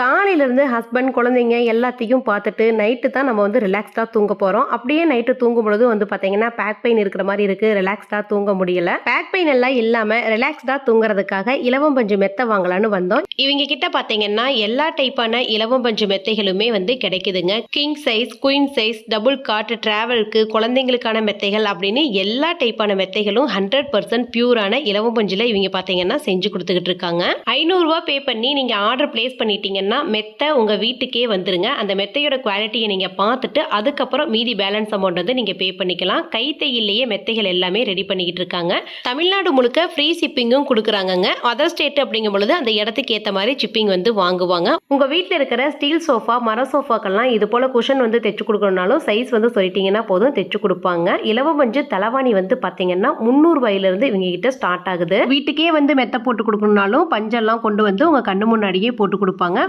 காலையிலேருந்து ஹஸ்பண்ட் குழந்தைங்க எல்லாத்தையும் பார்த்துட்டு நைட்டு தான் நம்ம வந்து ரிலாக்ஸ்டாக தூங்க போகிறோம் அப்படியே நைட்டு தூங்கும் பொழுது வந்து பார்த்தீங்கன்னா பேக் பெயின் இருக்கிற மாதிரி இருக்குது ரிலாக்ஸ்டாக தூங்க முடியல. பேக் பெயின் எல்லாம் இல்லாமல் ரிலாக்ஸ்டாக தூங்குறதுக்காக இலவம் பஞ்சு மெத்தை வாங்கலான்னு வந்தோம். இவங்க கிட்ட பார்த்தீங்கன்னா எல்லா டைப்பான இலவம் பஞ்சு மெத்தைகளுமே வந்து கிடைக்குதுங்க. King size queen size double cot டிராவலுக்கு குழந்தைங்களுக்கான மெத்தைகள் அப்படின்னு எல்லா டைப்பான மெத்தைகளும் ஹண்ட்ரட் பர்சன்ட் பியூரான இலவம் பஞ்சில் இவங்க பார்த்தீங்கன்னா செஞ்சு கொடுத்துக்கிட்டு இருக்காங்க. ஐநூறுரூவா பே பண்ணி நீங்கள் ஆர்டர் பிளேஸ் பண்ணிட்டீங்கன்னா மெத்தை உங்கள் வீட்டுக்கே வந்துருங்க. அந்த மெத்தையோட குவாலிட்டியை நீங்கள் பார்த்துட்டு அதுக்கப்புறம் மீதி பேலன்ஸ் அமௌண்ட் வந்து நீங்கள் பே பண்ணிக்கலாம். கைத்தையிலேயே மெத்தைகள் எல்லாமே ரெடி பண்ணிக்கிட்டு இருக்காங்க. தமிழ்நாடு முழுக்க ஃப்ரீ ஷிப்பிங்கும் கொடுக்குறாங்கங்க. அதர் ஸ்டேட் அப்படிங்கும் பொழுது அந்த இடத்துக்கு ஏற்ற மாதிரி ஷிப்பிங் வந்து வாங்குவாங்க. உங்கள் வீட்டில் இருக்கிற ஸ்டீல் சோஃபா மர சோஃபாக்கெல்லாம் இது போல் குஷன் வந்து தைச்சு கொடுக்கணும்னாலும் சைஸ் வந்து சொல்லிட்டீங்கன்னா போதும் தைச்சு கொடுப்பாங்க. இலவ மஞ்சு தலைவாணி வந்து பார்த்தீங்கன்னா முந்நூறுபாயிலிருந்து இவங்க கிட்ட ஸ்டார்ட் ஆகுது. வீட்டுக்கே வந்து மெத்தை போட்டு கொடுக்கணும்னாலும் பஞ்செல்லாம் கொண்டு வந்து உங்கள் கண்ணு முன்னாடியே போட்டு கொடுப்பாங்க.